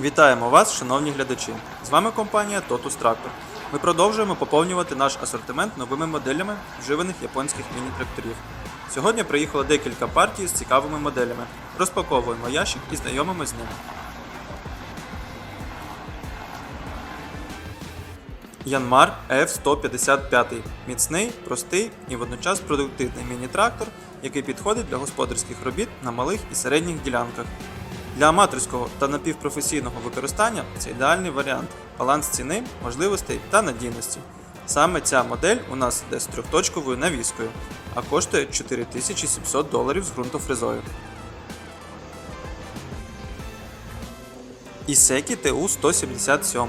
Вітаємо вас, шановні глядачі! З вами компанія Totus Tractor. Ми продовжуємо поповнювати наш асортимент новими моделями вживаних японських міні-тракторів. Сьогодні приїхало декілька партій з цікавими моделями. Розпаковуємо ящик і знайомимось з ними. Янмар F155 міцний, простий і водночас продуктивний міні-трактор, який підходить для господарських робіт на малих і середніх ділянках. Для аматорського та напівпрофесійного використання це ідеальний варіант баланс ціни, можливостей та надійності. Саме ця модель у нас йде з трьохточковою навіскою, а коштує 4700 доларів з ґрунтофрезою. Ісекі ТУ 177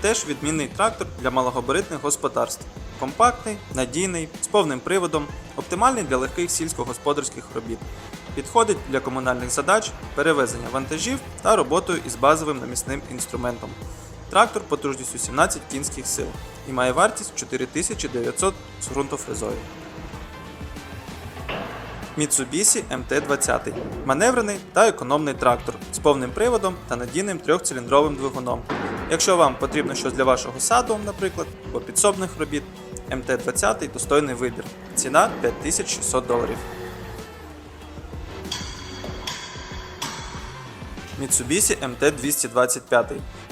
теж відмінний трактор для малогабаритних господарств. Компактний, надійний, з повним приводом, оптимальний для легких сільськогосподарських робіт. Підходить для комунальних задач, перевезення вантажів та роботою із базовим намісним інструментом. Трактор потужністю 17 кінських сил і має вартість 4900 з ґрунтофрезою. Mitsubishi MT-20 маневрений та економний трактор з повним приводом та надійним трьохциліндровим двигуном. Якщо вам потрібно щось для вашого саду, наприклад, або підсобних робіт, МТ-20 достойний вибір. Ціна 5600 доларів. Mitsubishi MT-225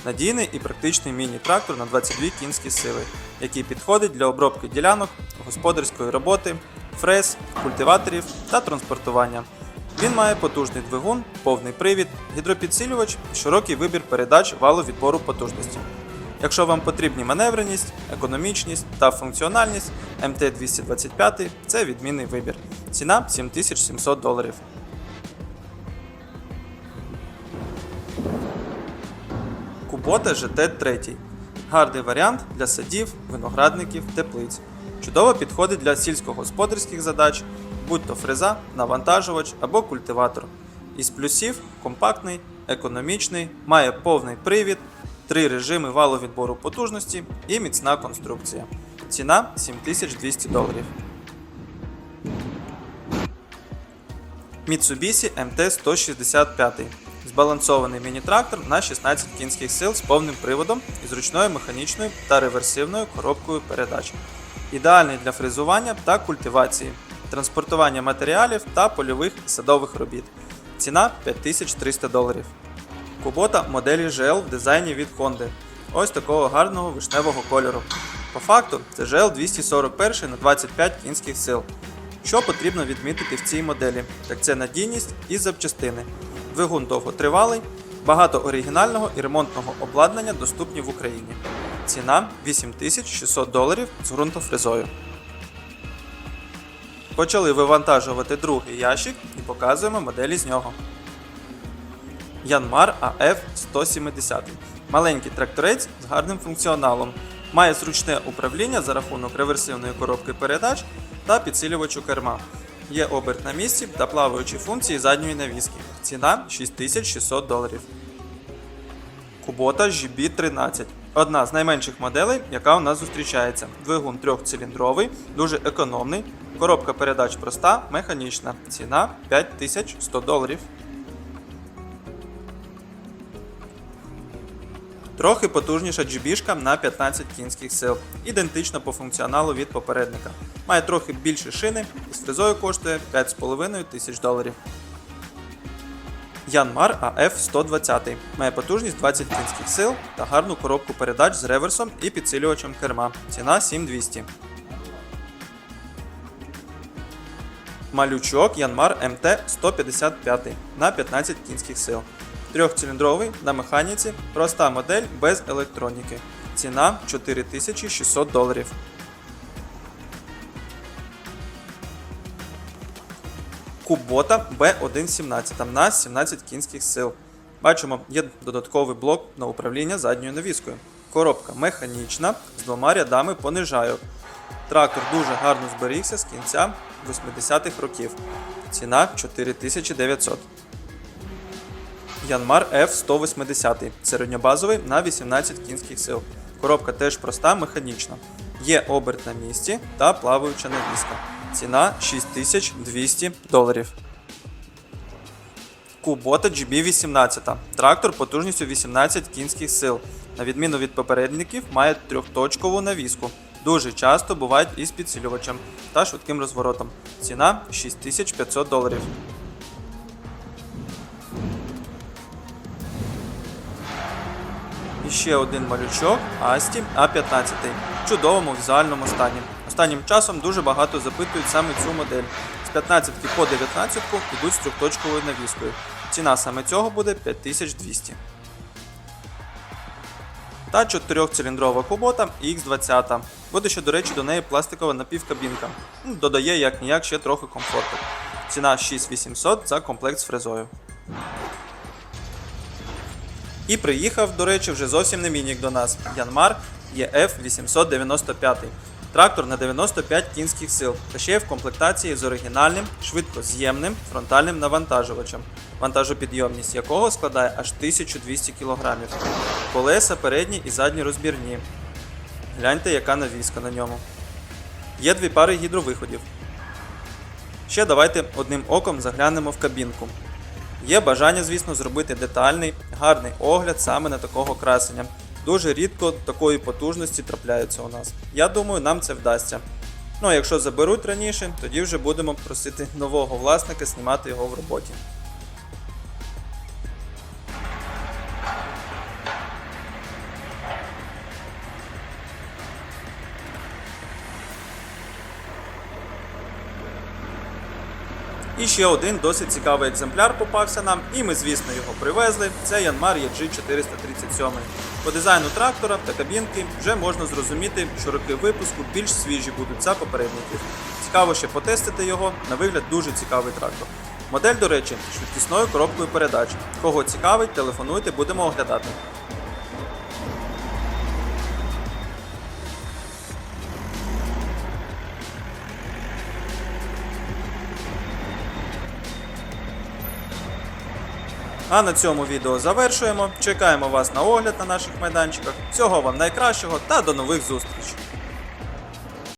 надійний і практичний міні-трактор на 22 кінські сили, який підходить для обробки ділянок, господарської роботи, фрез, культиваторів та транспортування. Він має потужний двигун, повний привід, гідропідсилювач широкий вибір передач валу відбору потужності. Якщо вам потрібні маневреність, економічність та функціональність, МТ-225 це відмінний вибір. Ціна 7700 доларів. Кубота GT3. Гарний варіант для садів, виноградників, теплиць. Чудово підходить для сільськогосподарських задач, будь то фреза, навантажувач або культиватор. Із плюсів компактний, економічний, має повний привід, три режими валовідбору потужності і міцна конструкція. Ціна 7200 доларів. Mitsubishi MT-165. Збалансований міні-трактор на 16 кінських сил з повним приводом і зручною механічною та реверсивною коробкою передач. Ідеальний для фрезування та культивації, транспортування матеріалів та польових садових робіт. Ціна 5300 доларів. Кубота моделі GL в дизайні від Honda. Ось такого гарного вишневого кольору. По факту це GL 241 на 25 кінських сил. Що потрібно відмітити в цій моделі? Так це надійність і запчастини. Двигун довготривалий, багато оригінального і ремонтного обладнання доступні в Україні. Ціна 8600 доларів з ґрунтофрезою. Почали вивантажувати другий ящик і показуємо моделі з нього. Янмар AF 170. Маленький тракторець з гарним функціоналом. Має зручне управління за рахунок реверсивної коробки передач та підсилювачу керма. Є оберт на місці та плаваючі функції задньої навіски. Ціна 6600 доларів. Кубота GB13. Одна з найменших моделей, яка у нас зустрічається. Двигун трьохциліндровий, дуже економний. Коробка передач проста, механічна. Ціна 5100 доларів. Трохи потужніша джибішка на 15 кінських сил, ідентична по функціоналу від попередника. Має трохи більше шини і з фрезою коштує 5,5 тисяч доларів. Янмар AF 120 має потужність 20 кінських сил та гарну коробку передач з реверсом і підсилювачем керма. Ціна 7200. Малючок Янмар МТ 155 на 15 кінських сил. Трьохциліндровий на механіці, проста модель без електроніки. Ціна 4600 доларів. Кубота B117 на 17 кінських сил. Бачимо, є додатковий блок на управління задньою навіскою. Коробка механічна з двома рядами понижайок. Трактор дуже гарно зберігся з кінця 80-х років. Ціна 4900. Янмар F180 середньобазовий на 18 кінських сил. Коробка теж проста, механічна. Є оберт на місці та плаваюча навіска. Ціна 6200 доларів. Кубота GB18. Трактор потужністю 18 кінських сил. На відміну від попередників, має трьохточкову навіску. Дуже часто бувають із підсилювачем та швидким розворотом. Ціна 6500 доларів. Ще один малючок Асті А15 в чудовому візуальному стані. Останнім часом дуже багато запитують саме цю модель. З 15 по 19 йдуть з трьохточковою навіскою. Ціна саме цього буде 5200. Та 4-циліндрова кубота X20. Буде ще, до речі, до неї пластикова напівкабінка. Ну, Додає як ніяк ще трохи комфорту. Ціна 6800 за комплект з фрезою. І приїхав, до речі, вже зовсім не мінік до нас. Янмар ЄФ 895. Трактор на 95 кінських сил та ще й в комплектації з оригінальним, швидкоз'ємним фронтальним навантажувачем, вантажопідйомність якого складає аж 1200 кг. Колеса передні і задні розбірні. Гляньте, яка навіска на ньому. Є дві пари гідровиходів. Ще давайте одним оком заглянемо в кабінку. Є бажання, звісно, зробити детальний, гарний огляд саме на такого красення. Дуже рідко такої потужності трапляються у нас. Я думаю, нам це вдасться. Ну а якщо заберуть раніше, тоді вже будемо просити нового власника знімати його в роботі. І ще один досить цікавий екземпляр попався нам, і ми, звісно, його привезли. Це Янмар EG 437. По дизайну трактора та кабінки вже можна зрозуміти, що роки випуску більш свіжі будуть за попередників. Цікаво ще потестити його, на вигляд дуже цікавий трактор. Модель, до речі, швидкісною коробкою передач. Кого цікавить, телефонуйте, будемо оглядати. А на цьому відео завершуємо. Чекаємо вас на огляд на наших майданчиках. Всього вам найкращого та до нових зустрічей!